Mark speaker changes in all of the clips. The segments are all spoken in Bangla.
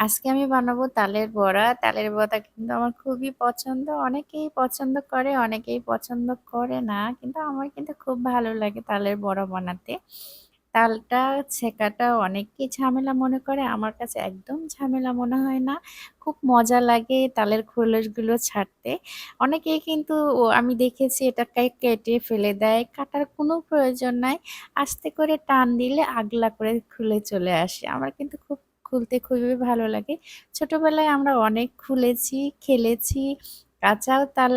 Speaker 1: আজকে আমি বানাবো তালের বড়া। তালের বড়া কিন্তু আমার খুবই পছন্দ। অনেকেই পছন্দ করে, অনেকেই পছন্দ করে না। কিন্তু আমার কিন্তু খুব ভালো লাগে তালের বড়া বানাতে। তালটা ছেঁকাটা অনেকেই ঝামেলা মনে করে। আমার কাছে একদম ঝামেলা মনে হয় না। খুব মজা লাগে তালের খোলসগুলো ছাড়তে। অনেকেই কিন্তু আমি দেখেছি এটাকে কেটে ফেলে দেয়। কাটার কোনো প্রয়োজন নাই। আস্তে করে টান দিলে আগলা করে খুলে চলে আসে। আমার কিন্তু খুব খুলতে খুবই ভালো লাগে। ছোটবেলায় আমরা অনেক খুলেছি, খেলেছি, কাঁচাও তাল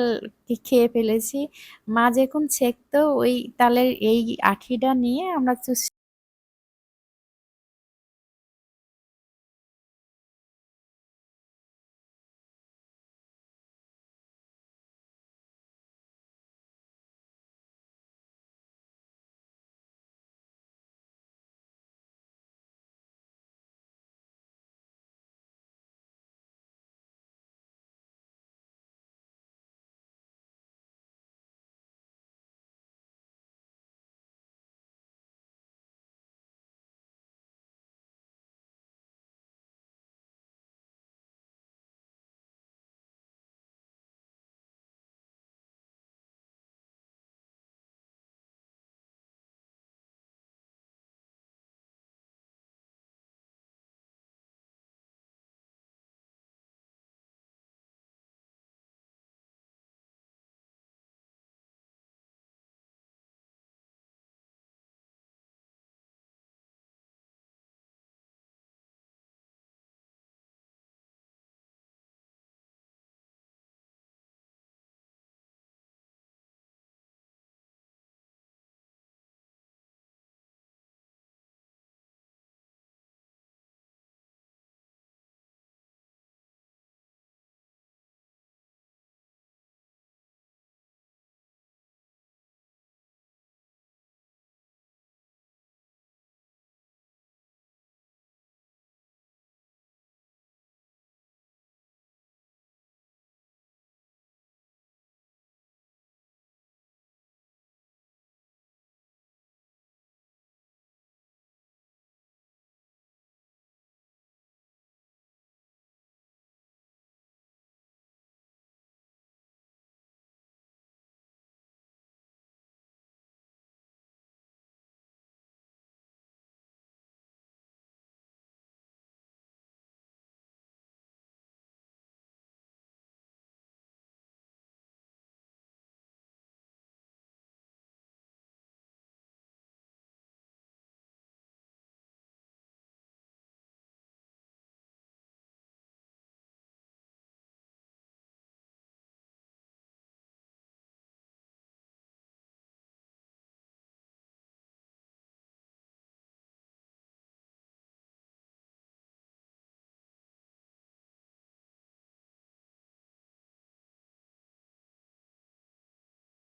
Speaker 1: খেয়ে ফেলেছি। মা যখন ছেঁকতো ওই তালের এই আঠিটা নিয়ে আমরা চুষ